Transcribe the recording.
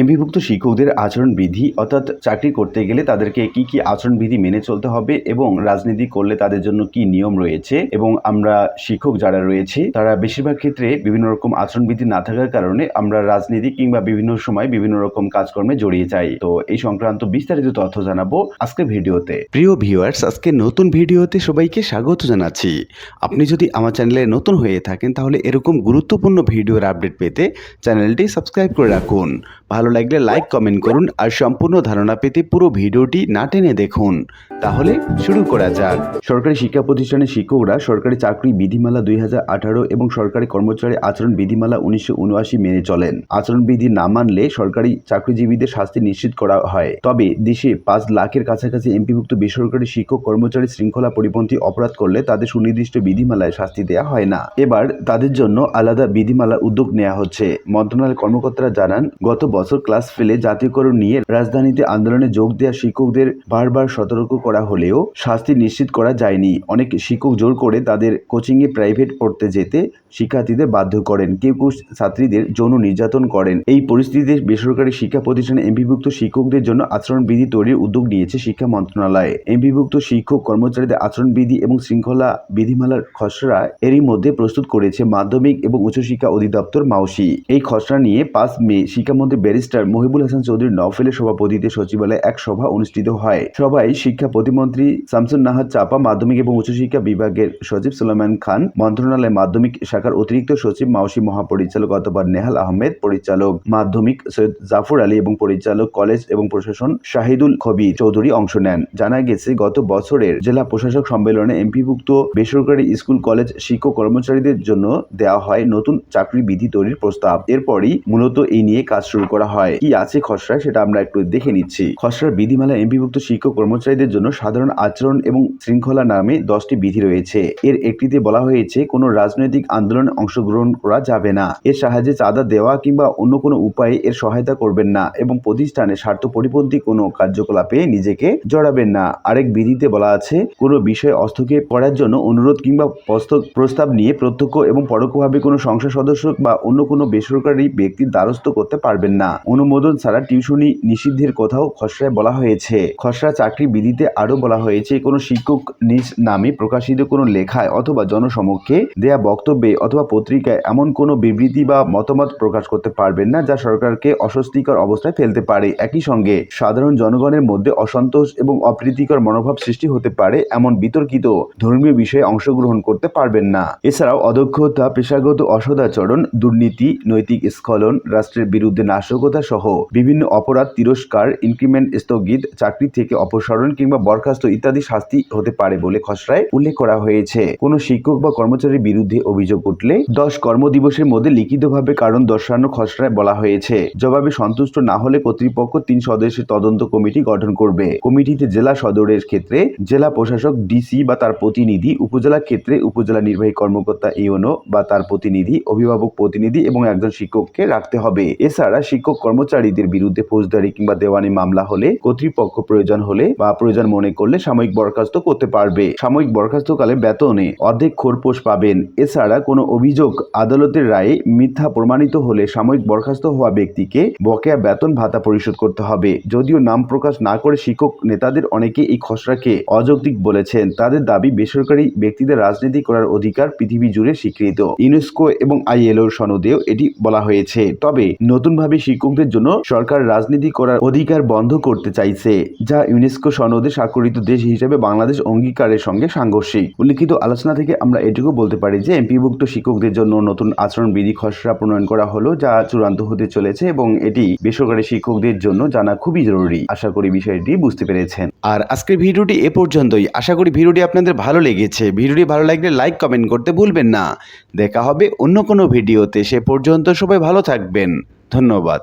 এমপিভুক্ত শিক্ষকদের আচরণবিধি অর্থাৎ চাকরি করতে গেলে তাদেরকে কি কি আচরণবিধি মেনে চলতে হবে এবং রাজনীতি করলে তাদের জন্য কি নিয়ম রয়েছে এবং আমরা শিক্ষক যারা রয়েছে, তারা বেশিরভাগ ক্ষেত্রে বিভিন্ন রকম আচরণবিধি না থাকার কারণে আমরা রাজনীতি কিংবা বিভিন্ন সময় বিভিন্ন রকম কাজকর্মে জড়িয়ে যাই। তো এই সংক্রান্ত বিস্তারিত তথ্য জানাব আজকের ভিডিওতে। প্রিয় ভিউয়ার্স, আজকে নতুন ভিডিওতে সবাইকে স্বাগত জানাচ্ছি। আপনি যদি আমার চ্যানেলে নতুন হয়ে থাকেন, তাহলে এরকম গুরুত্বপূর্ণ ভিডিওর আপডেট পেতে চ্যানেলটি সাবস্ক্রাইব করে রাখুন। ভালো লাগলে লাইক কমেন্ট করুন আর সম্পূর্ণ ধারণা পেতে পুরো ভিডিওটি না টেনে দেখুন। তাহলে শুরু করা যাক। সরকারি শিক্ষা প্রতিষ্ঠানের শিক্ষকরা সরকারি চাকরি বিধিমালা দুই এবং সরকারি কর্মচারী আচরণ বিধিমালা উনিশশো মেনে চলেন। আচরণ বিধি না মানলে সরকারি চাকরিজীবীদের শাস্তি নিশ্চিত করা হয়। তবে দেশে পাঁচ লাখের কাছাকাছি এমপিভুক্ত বেসরকারি শিক্ষক কর্মচারী শৃঙ্খলা পরিপন্থী অপরাধ করলে তাদের সুনির্দিষ্ট বিধিমালায় শাস্তি দেওয়া হয় না। এবার তাদের জন্য আলাদা বিধিমালার উদ্যোগ নেওয়া হচ্ছে। মন্ত্রণালয়ের কর্মকর্তারা জানান, গত বছর ক্লাস ফেলে জাতীয়করণ নিয়ে রাজধানীতে আন্দোলনে যোগ দেওয়া শিক্ষকদের বারবার সতর্ক করা হলেও শাস্তি নিশ্চিত করা যায়নি। অনেক শিক্ষক জোর করে তাদের কোচিংয়ে প্রাইভেট পড়তে যেতে শিক্ষার্থীদের বাধ্য করেন। কেউ কেউ ছাত্রীদের যৌন নির্যাতন করেন। এই পরিস্থিতিতে বেসরকারি শিক্ষা প্রতিষ্ঠানে এমপিভুক্ত শিক্ষকদের জন্য আচরণবিধি তৈরির উদ্যোগ নিয়েছে শিক্ষা মন্ত্রণালয়। এমপিভুক্ত শিক্ষক কর্মচারীদের আচরণবিধি এবং শৃঙ্খলা বিধিমালার খসড়া এরই মধ্যে প্রস্তুত করেছে মাধ্যমিক এবং উচ্চশিক্ষা অধিদপ্তর মাউসি এই খসড়া নিয়ে পাঁচ মে শিক্ষামন্ত্রী ব্যারিস্টার মহিবুল হাসান চৌধুরী নফেলের সভাপতিতে সচিবালয়ে এক সভা অনুষ্ঠিত হয়। সভায় শিক্ষা প্রতিমন্ত্রী শামসুন নাহার চাপা, মাধ্যমিক এবং উচ্চশিক্ষা বিভাগের সচিব সুলাইমান খান মন্ত্রণালয় মাধ্যমিক শাখার অতিরিক্ত সচিব, মাউসি মহাপরিচালক অথবা নেহাল আহমেদ, পরিচালক মাধ্যমিক সৈয়দ জাফর আলী এবং পরিচালক কলেজ এবং প্রশাসন শাহিদুল কবির চৌধুরী অংশ নেন। জানা গেছে, গত বছরের জেলা প্রশাসক সম্মেলনে এমপিভুক্ত বেসরকারি স্কুল, কলেজ, শিক্ষক কর্মচারীদের জন্য দেওয়া হয় নতুন চাকরি বিধি তৈরির প্রস্তাব। এরপরই মূলত এই নিয়ে কাজ শুরু করা হয়। কি আছে খসড়ায় সেটা আমরা একটু দেখে নিচ্ছি। খসড়ার বিধিমালা এমপিভুক্ত শিক্ষক কর্মচারীদের জন্য সাধারণ আচরণ এবং শৃঙ্খলা নামে দশটি বিধি রয়েছে। এর একটিতে বলা হয়েছে, কোনো রাজনৈতিক আন্দোলনে অংশগ্রহণ করা যাবে না। এর সাহায্যে চাঁদা দেওয়া কিংবা অন্য কোনো উপায়ে এর সহায়তা করবেন না এবং প্রতিষ্ঠানে স্বার্থ পরিপন্থী কোনো কার্যকলাপে নিজেকে জড়াবেন না। আরেক বিধিতে বলা আছে, কোনো বিষয়ে হস্তক্ষেপ করার জন্য অনুরোধ কিংবা প্রস্ত- প্রস্তাব নিয়ে প্রত্যক্ষ এবং পরোক্ষভাবে কোনো সংসদ সদস্য বা অন্য কোনো বেসরকারি ব্যক্তির দ্বারস্থ করতে পারবেন না। অনুমোদন ছাড়া টিউশনি নিষিদ্ধের কথাও খসড়ায় বলা হয়েছে। খসড়া চাকরি বিধিতে আরও বলা হয়েছে, কোনো শিক্ষক নিজ নামে প্রকাশিত কোনো লেখায় অথবা জনসমক্ষে দেয়া বক্তব্যে অথবা পত্রিকায় এমন কোনো বিবৃতি বা মতামত প্রকাশ করতে পারবেন না, যা সরকারকে অস্বস্তিকর অবস্থায় ফেলতে পারে। একই সঙ্গে, সাধারণ জনগণের মধ্যে অসন্তোষ এবং অপ্রীতিকর মনোভাব সৃষ্টি হতে পারে, এমন বিতর্কিত ধর্মীয় বিষয়ে অংশগ্রহণ করতে পারবেন না। এছাড়াও, অদক্ষতা, পেশাগত অসদাচরণ, দুর্নীতি, নৈতিক স্খলন, রাষ্ট্রের বিরুদ্ধে নাশকতা সহ বিভিন্ন অপরাধ, তিরস্কার ইনক্রিমেন্ট স্থগিত, চাকরি থেকে অপসারণ কিংবা বরখাস্ত ইত্যাদি শাস্তি হতে পারে বলে খসড়ায় উল্লেখ করা হয়েছে। কোনো শিক্ষক বা কর্মচারীর বিরুদ্ধে অভিযোগ উঠলে দশ কর্মদিবসের মধ্যে লিখিতভাবে কারণ দর্শানো খসড়ায় বলা হয়েছে। জবাবে সন্তুষ্ট না হলে কর্তৃপক্ষ তিন সদস্যের তদন্ত কমিটি গঠন করবে। কমিটিতে জেলা সদরের ক্ষেত্রে জেলা প্রশাসক, ডিসি বা তার প্রতিনিধি, উপজেলা ক্ষেত্রে উপজেলা নির্বাহী কর্মকর্তা ইউনো বা তার প্রতিনিধি, অভিভাবক প্রতিনিধি এবং একজন শিক্ষককে রাখতে হবে। এছাড়া শিক্ষক কর্মচারীদের বিরুদ্ধে ফৌজদারি কিংবা দেওয়ানি মামলা হলে কর্তৃপক্ষ প্রয়োজন হলে বা প্রয়োজন মনে করলে সাময়িক বরখাস্ত করতে পারবে। সাময়িক বরখাস্তকালে বেতনে অর্ধেক খোরপোশ পাবেন। এছাড়া কোনো অভিযোগ আদালতের রায়ে মিথ্যা প্রমাণিত হলে সাময়িক বরখাস্ত হওয়া ব্যক্তিকে বকেয়া বেতন ভাতা পরিশোধ করতে হবে। যদিও নাম প্রকাশ না করে শিক্ষক নেতাদের অনেকে এই খসড়াকে অযৌক্তিক বলেছেন। তাদের দাবি বেসরকারি ব্যক্তিদের রাজনীতি করার অধিকার পৃথিবী জুড়ে স্বীকৃত। ইউনেস্কো এবং আইএলওর সনদেও এটি বলা হয়েছে। তবে নতুনভাবে শিক্ষকদের জন্য সরকার রাজনীতি করার অধিকার বন্ধ করতে চাইছে, যা ইউনেস্কো সনদে স্বাক্ষরিত দেশ হিসেবে বাংলাদেশ অঙ্গীকারের সঙ্গে সাংঘর্ষিক। উল্লিখিত আলোচনা থেকে আমরা এটুকু বলতে পারি যে এমপিভুক্ত শিক্ষকদের জন্য নতুন আচরণ বিধি খসড়া প্রণয়ন করা হলো, যা চূড়ান্ত হতে চলেছে এবং এটি বেসরকারি শিক্ষকদের জন্য জানা খুবই জরুরি। আশা করি বিষয়টি বুঝতে পেরেছেন। আর আজকের ভিডিওটি এ পর্যন্তই। আশা করি ভিডিওটি আপনাদের ভালো লেগেছে। ভিডিওটি ভালো লাগলে লাইক, কমেন্ট করতে ভুলবেন না। দেখা হবে অন্য কোনো ভিডিওতে। সে পর্যন্ত সবাই ভালো থাকবেন। ধন্যবাদ।